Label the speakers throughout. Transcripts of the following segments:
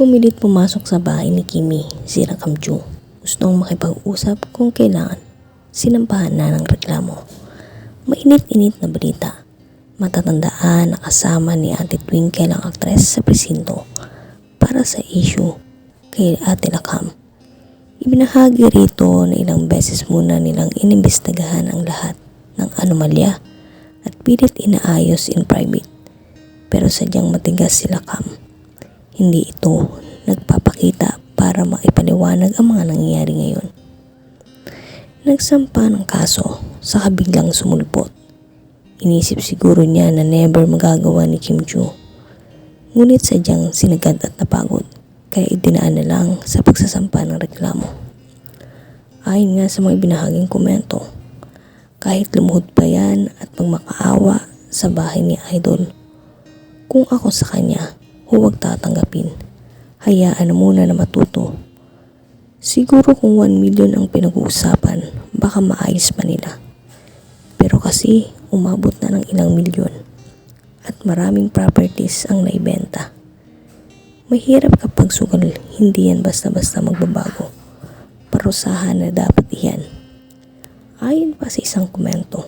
Speaker 1: Pumilit pumasok sa bahay ni Kimi, si Rakamju. Gustong makipag-usap kung kailangan. Sinampahan na ng reklamo. Mainit-init na balita. Matatandaan na kasama ni Ate Twinkle ang aktres sa presinto para sa issue kay Ate Lakam. Ibinahagi rito na ilang beses muna nilang inimbestagahan ang lahat ng anomalya at pilit inaayos in private. Pero sadyang matigas si Lakam. Hindi ito nagpapakita para maipaliwanag ang mga nangyayari ngayon. Nagsampa ng kaso sa kabiglang sumulpot. Inisip siguro niya na never magagawa ni Kim Joo. Ngunit sadyang sinagad at napagod kaya idinaan na lang sa pagsasampa ng reklamo. Ayon nga sa mga binahaging komento, kahit lumuhod pa yan at magmakaawa sa bahay ni Idol, kung ako sa kanya, huwag tatanggapin. Hayaan na muna na matuto. Siguro kung 1 million ang pinag-uusapan, baka maayos pa nila. Pero kasi umabot na ng ilang milyon at maraming properties ang naibenta. Mahirap kapag sugal, hindi yan basta-basta magbabago. Parusahan na dapat iyan. Ayon pa sa isang komento,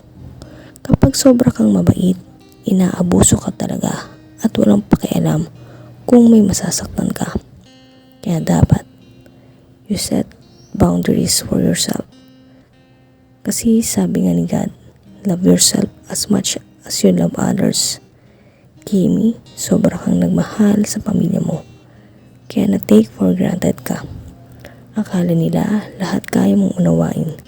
Speaker 1: kapag sobra kang mabait, inaabuso ka talaga at walang pakialam kung may masasaktan ka. Kaya dapat, you set boundaries for yourself. Kasi sabi nga ni God, love yourself as much as you love others. Kimi, sobra kang nagmahal sa pamilya mo. Kaya na-take for granted ka. Akala nila lahat kaya mong unawain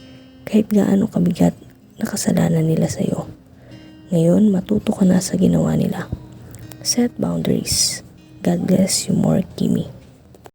Speaker 1: kahit gaano kabigat na kasalanan nila sa'yo. Ngayon, matuto ka na sa ginawa nila. Set boundaries. God bless you more, Kimi.